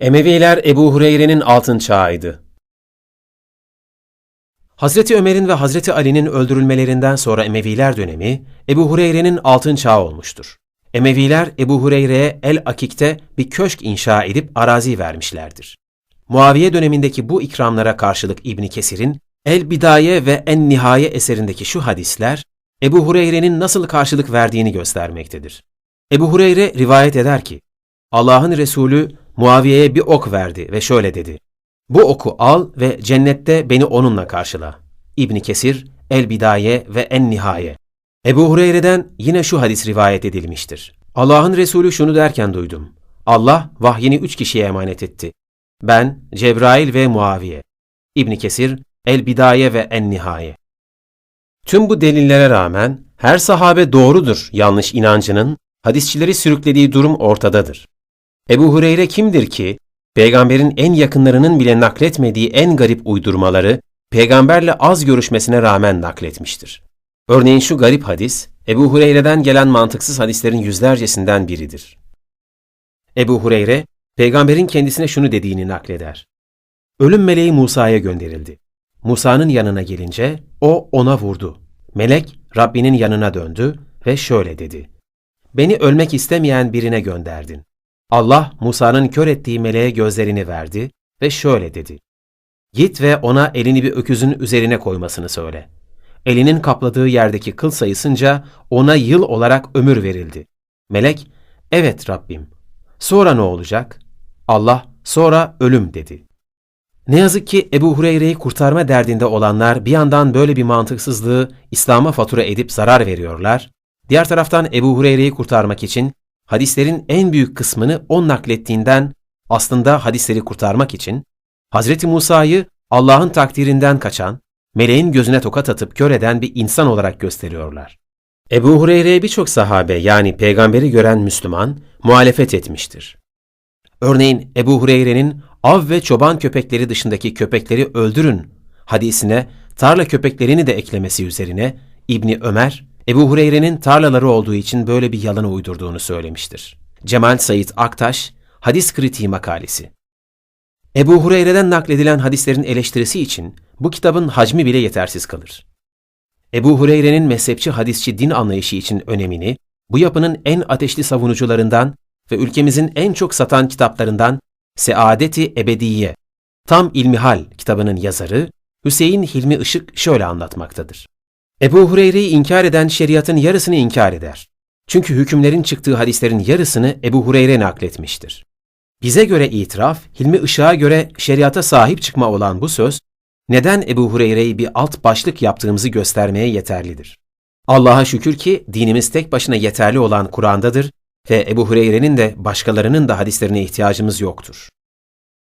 Emeviler Ebu Hureyre'nin altın çağıydı. Hazreti Ömer'in ve Hazreti Ali'nin öldürülmelerinden sonra Emeviler dönemi Ebu Hureyre'nin altın çağı olmuştur. Emeviler Ebu Hureyre'ye El Akik'te bir köşk inşa edip arazi vermişlerdir. Muaviye dönemindeki bu ikramlara karşılık İbni Kesir'in El Bidaye ve En Nihaye eserindeki şu hadisler Ebu Hureyre'nin nasıl karşılık verdiğini göstermektedir. Ebu Hureyre rivayet eder ki, Allah'ın Resulü Muaviye'ye bir ok verdi ve şöyle dedi. Bu oku al ve cennette beni onunla karşıla. İbni Kesir, El Bidaye ve En Nihaye. Ebu Hureyre'den yine şu hadis rivayet edilmiştir. Allah'ın Resulü şunu derken duydum. Allah vahyini üç kişiye emanet etti. Ben, Cebrail ve Muaviye. İbni Kesir, El Bidaye ve En Nihaye. Tüm bu delillere rağmen her sahabe doğrudur yanlış inancının hadisçileri sürüklediği durum ortadadır. Ebu Hureyre kimdir ki peygamberin en yakınlarının bile nakletmediği en garip uydurmaları peygamberle az görüşmesine rağmen nakletmiştir. Örneğin şu garip hadis Ebu Hureyre'den gelen mantıksız hadislerin yüzlercesinden biridir. Ebu Hureyre peygamberin kendisine şunu dediğini nakleder. Ölüm meleği Musa'ya gönderildi. Musa'nın yanına gelince o ona vurdu. Melek Rabbinin yanına döndü ve şöyle dedi. Beni ölmek istemeyen birine gönderdin. Allah Musa'nın kör ettiği meleğe gözlerini verdi ve şöyle dedi. Git ve ona elini bir öküzün üzerine koymasını söyle. Elinin kapladığı yerdeki kıl sayısınca ona yıl olarak ömür verildi. Melek, evet Rabbim. Sonra ne olacak? Allah, sonra ölüm dedi. Ne yazık ki Ebu Hureyre'yi kurtarma derdinde olanlar bir yandan böyle bir mantıksızlığı İslam'a fatura edip zarar veriyorlar, diğer taraftan Ebu Hureyre'yi kurtarmak için hadislerin en büyük kısmını o naklettiğinden aslında hadisleri kurtarmak için Hazreti Musa'yı Allah'ın takdirinden kaçan, meleğin gözüne tokat atıp kör eden bir insan olarak gösteriyorlar. Ebu Hureyre'ye birçok sahabe yani peygamberi gören Müslüman muhalefet etmiştir. Örneğin Ebu Hureyre'nin av ve çoban köpekleri dışındaki köpekleri öldürün hadisine tarla köpeklerini de eklemesi üzerine İbni Ömer, Ebu Hureyre'nin tarlaları olduğu için böyle bir yalanı uydurduğunu söylemiştir. Cemal Said Aktaş, Hadis Kritiği makalesi. Ebu Hureyre'den nakledilen hadislerin eleştirisi için bu kitabın hacmi bile yetersiz kalır. Ebu Hureyre'nin mezhepçi hadisçi din anlayışı için önemini, bu yapının en ateşli savunucularından ve ülkemizin en çok satan kitaplarından Seadeti Ebediye, Tam İlmihal kitabının yazarı Hüseyin Hilmi Işık şöyle anlatmaktadır. Ebu Hureyre'yi inkar eden şeriatın yarısını inkar eder. Çünkü hükümlerin çıktığı hadislerin yarısını Ebu Hureyre nakletmiştir. Bize göre itiraf, Hilmi Işık'a göre şeriata sahip çıkma olan bu söz, neden Ebu Hureyre'yi bir alt başlık yaptığımızı göstermeye yeterlidir. Allah'a şükür ki dinimiz tek başına yeterli olan Kur'an'dadır ve Ebu Hureyre'nin de başkalarının da hadislerine ihtiyacımız yoktur.